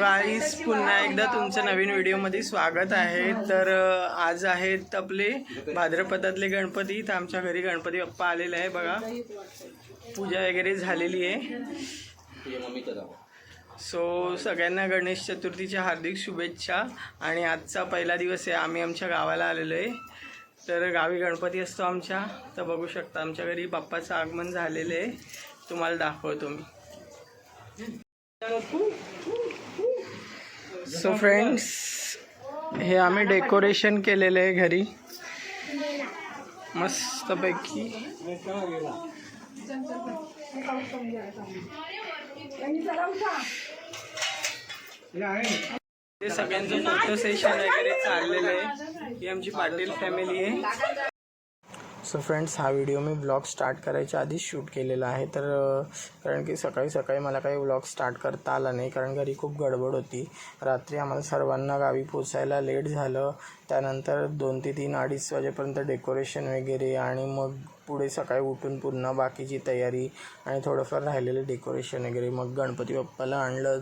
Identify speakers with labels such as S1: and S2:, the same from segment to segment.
S1: गाईस पुन्हा एकदा तुमचं नवीन व्हिडिओमध्ये स्वागत आहे. तर आज आहेत आपले भाद्रपदातले गणपती. तर आमच्या घरी गणपती बाप्पा आलेले आहे बघा. पूजा वगैरे झालेली आहे. सो सगळ्यांना गणेश चतुर्थीच्या हार्दिक शुभेच्छा. आणि आजचा पहिला दिवस आहे. आम्ही आमच्या गावाला आलेलो आहे. तर गावी गणपती असतो आमच्या. तर बघू शकता आमच्या घरी बाप्पाचं आगमन झालेलं आहे. तुम्हाला दाखवतो मी. सो फ्रेंड्स हे आम्ही डेकोरेशन केलेलं आहे घरी. मस्तपैकी. ते सगळ्यांचं फोटो सेशन वगैरे चाललेलं आहे. ही आमची पाटील फॅमिली आहे. सो फ्रेंड्स हा व्हिडिओ मी ब्लॉग स्टार्ट करायच्या आधीच शूट केलेला आहे. तर कारण की सकाळी सकाळी मला काही ब्लॉग स्टार्ट करता आला नाही कारण घरी खूप गडबड होती. रात्री आम्हाला सर्वांना गावी पोचायला लेट झालं. त्यानंतर दोन ते तीन अडीच वाजेपर्यंत डेकोरेशन वगैरे आणि मग पुढे सकाळी उठून पुन्हा बाकीची तयारी आणि थोडंफार राहिलेलं डेकोरेशन वगैरे. मग गणपती बाप्पाला आणलं.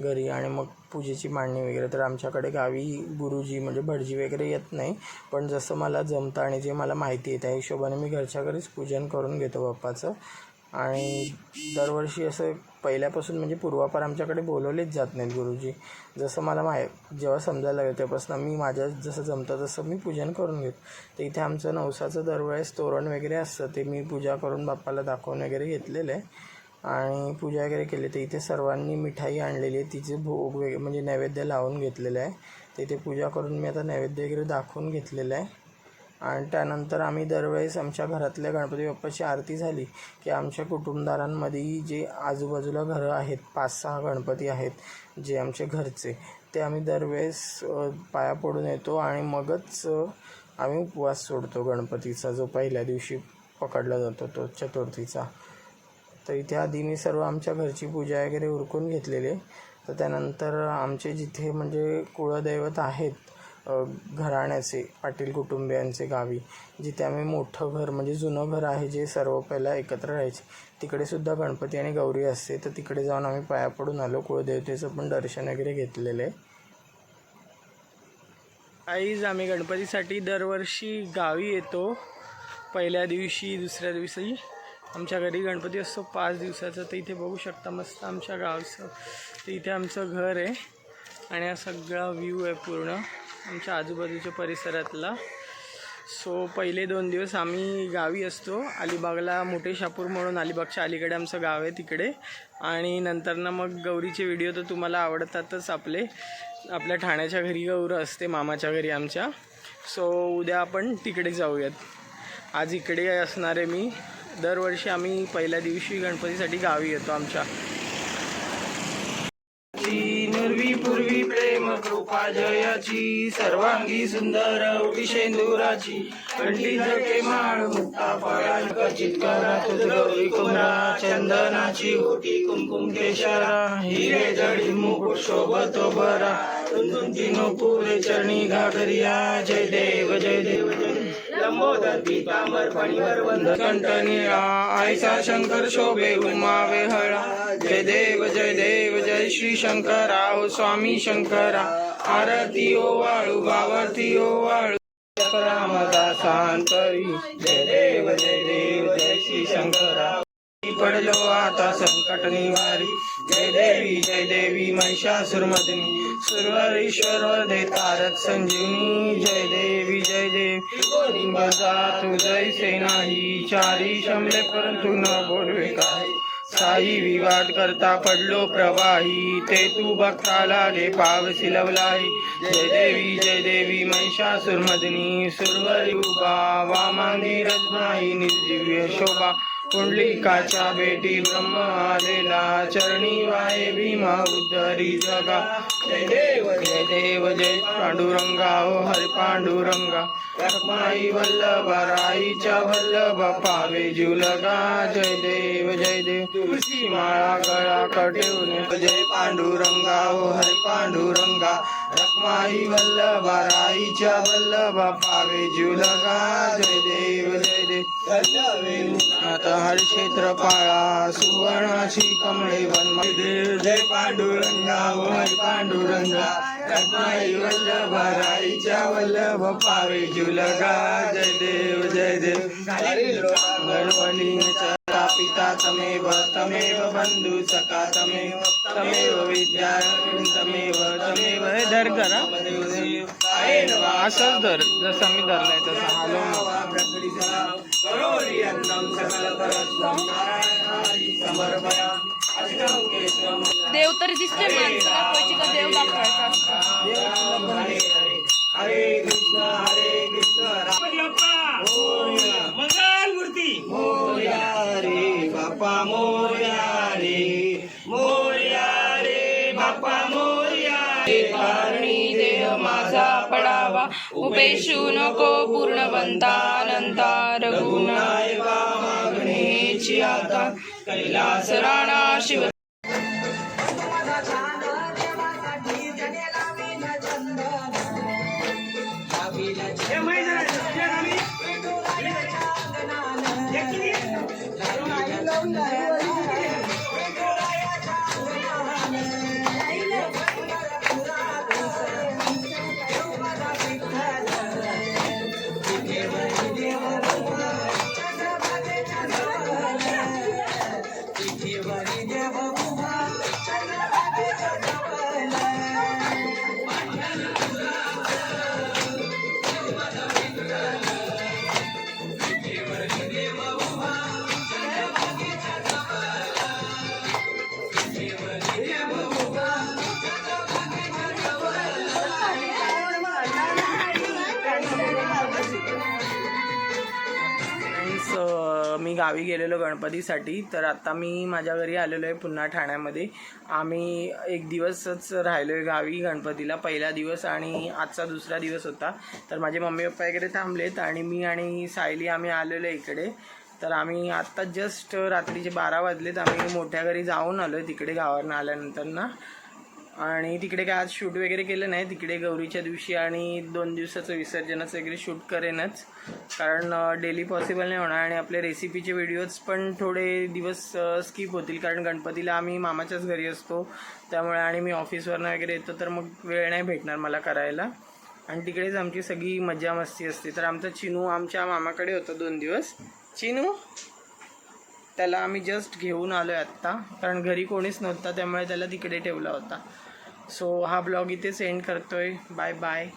S1: घरी आणि मग पूजेची मांडणी वगैरे. तर आमच्याकडे गावी गुरुजी म्हणजे भटजी वगैरे येत नाही. पण जसं मला जमतं आणि जे मला माहिती आहे त्या हिशोबाने मी घरच्या घरीच पूजन करून घेतो बाप्पाचं. आणि दरवर्षी असं पहिल्यापासून म्हणजे पूर्वापार आमच्याकडे बोलवलेच जात नाहीत गुरुजी. जसं मला माय जेव्हा समजायला लागेल तेव्हापासून मी माझ्या जसं जमतं तसं मी पूजन करून घेतो. तर इथे आमचं नवसाचं दरवेळेस तोरण वगैरे असतं ते मी पूजा करून बाप्पाला दाखवून वगैरे घेतलेलं आहे. आणि पूजा वगैरे केली तर इथे सर्वांनी मिठाई आणलेली आहे. तिचे भोग वेग म्हणजे नैवेद्य लावून घेतलेलं आहे. तिथे पूजा करून मी आता नैवेद्य वगैरे दाखवून घेतलेलं आहे. आणि त्यानंतर आम्ही दरवेळेस आमच्या घरातल्या गणपती बाप्पाची आरती झाली की आमच्या कुटुंबदारांमध्ये जे आजूबाजूला घरं आहेत पाच सहा गणपती आहेत जे आमचे घरचे ते आम्ही दरवेळेस पाया पडून येतो आणि मगच आम्ही उपवास सोडतो गणपतीचा जो पहिल्या दिवशी पकडला जातो तो चतुर्थीचा. तर इथे आधी मी सर्व आमच्या घरची पूजा वगैरे उरकून घेतलेली आहे. तर त्यानंतर आमचे जिथे म्हणजे कुळदैवत आहेत घराण्याचे पाटील कुटुंबियांचे गावी जिथे आम्ही मोठं घर म्हणजे जुनं घर आहे जे सर्व पहिला एकत्र राहायचे. तिकडे सुद्धा गणपती आणि गौरी असते. तर तिकडे जाऊन आम्ही पाया पडून आलो. कुळदेवतेचं पण दर्शन वगैरे घेतलेलं आहे. आईज आम्ही गणपतीसाठी दरवर्षी गावी येतो. पहिल्या दिवशी दुसऱ्या दिवशी आमच्या घरी गणपती असतो पाच दिवसाचा. तर इथे बघू शकता मस्त आमच्या गावचं. तर इथे आमचं घर आहे आणि हा सगळा व्ह्यू आहे पूर्ण आमच्या आजूबाजूच्या परिसरातला. सो पहिले दोन दिवस आम्ही गावी असतो. अलिबागला मोठे शापूर म्हणून अलिबागच्या अलीकडे आमचं गाव आहे तिकडे. आणि नंतर ना मग गौरीचे व्हिडिओ तर तुम्हाला आवडतातच आपले. आपल्या ठाण्याच्या घरी गौर असते मामाच्या घरी आमच्या. सो उद्या आपण तिकडे जाऊयात. आज इकडे असणार आहे मी. दरवर्षी आम्ही पहिल्या दिवशी गणपतीसाठी गावी येतो आमच्या. नुर्वी पूर्वी प्रेम कृपा जयाची सर्वांगी सुंदर ओटी शेंदुराची. कंठी जके माळ मुक्ता फळा कचित करा तुझ गौरी कुमरा चंदनाची ओटी कुमकुम केशरा. हिरे जडी मुकुट शोभतो बरा तुंतीनो पुरे चरणी घागरिया. जय देव जय देव जय लंबोदर पीतांबर फणीवर वंद कंठ आयसा शंकर शोभे उमावे हळा जय देव जय देव जय श्री शंकरा. स्वामी शंकरा आरती ओ वाळू बावरती ओ वाळू. रामदासांतरी जय देव जय देव जय श्री शंकरा. पडलो आता संकट निवारी जय देवी जय देवी महिषासुरमदिनी. सुरवरीश्वर दे तारक संजीवनी. जय देवी जय देवी. बजा तू जैसे नाही. चारी शमले परंतु न बोलवे काही. साई विवाद करता पडलो प्रवाही. ते तू भक्ताला लागे पाव लवलाई जय देवी जय देवी महिषासुरमदिनी. सुरवरी उभा वामांगी रजनाई निर्जीव्य शोभा. पुंडलिकाच्या बेटी ब्रह्म आलेला चरणी वाये भीमा उद्धरी जगा. जय देव जय देव जय पांडुरंगा ओ हर पांडुरंगा. रखमाई वल्लभ राईच्या वल्लभ पावे जुलगा. जय देव जय देव तुळशी माळा गळा कटेवून जय पांडुरंगा ओ हर पांडुरंगा. रखमाई वल्लभा राईच्या वल्लभा पावे जुलगा जय देव जय देव हर क्षेत्र पाळा सुवर्णाची कमळे वनमय देव जय पांडुरंगा वय पांडुरंगा रखमाई वल्लभा राईच्या वल्लभ पावे जुलगा जय देव जय देव गणवलीचा पिता तमेव तमेव बंधू सखा तमेव तमेव विद्या तमेव तमेव हे धर करा असंच धर जसं मी धरलाय तसं हलव
S2: देव तरी दिसते माणसं दाखवायची का देव दाखवायचा असतो?
S1: हरे कृष्ण हरे कृष्ण
S3: मंगल मूर्ती.
S1: मोर्या रे बापा मोर्या
S2: उपेशू नको पूर्णवंता अनंता रघुनायका मागणेची आता कैलास राणा शिव
S3: Yeah. गावी
S1: गेलेलो गणपतीसाठी. तर आता मी माझ्या घरी आलेलो आहे पुन्हा ठाण्यामध्ये. आम्ही एक दिवसच राहिलो आहे गावी गणपतीला. पहिला दिवस आणि आजचा दुसरा दिवस होता. तर माझे मम्मी पप्पा वगैरे थांबलेत आणि मी आणि सायली आम्ही आलेलो आहे इकडे. तर आम्ही आत्ता जस्ट रात्रीचे बारा वाजलेत. आम्ही मोठ्या घरी जाऊन आलो आहे तिकडे गावावरनं आल्यानंतर ना आणि तिकडे काय आज शूट वगैरे केलं नाही. तिकडे गौरीच्या दिवशी आणि दोन दिवसाचं विसर्जनाचं वगैरे शूट करेनच. कारण डेली पॉसिबल नाही होणार आणि आपले रेसिपीचे व्हिडिओज पण थोडे दिवस स्किप होतील. कारण गणपतीला आम्ही मामाच्याच घरी असतो. त्यामुळे आणि मी ऑफिसवरनं वगैरे येतो तर मग वेळ नाही भेटणार मला करायला. आणि तिकडेच आमची सगळी मजा मस्ती असते. तर आमचा चिनू आमच्या मामाकडे होता दोन दिवस. चिनू? त्याला आम्ही जस्ट घेऊन आलो आहे आत्ता. कारण घरी कोणीच नव्हता त्यामुळे त्याला तिकडे ठेवला होता. सो हा ब्लॉग इथे सेंड आहे बाय बाय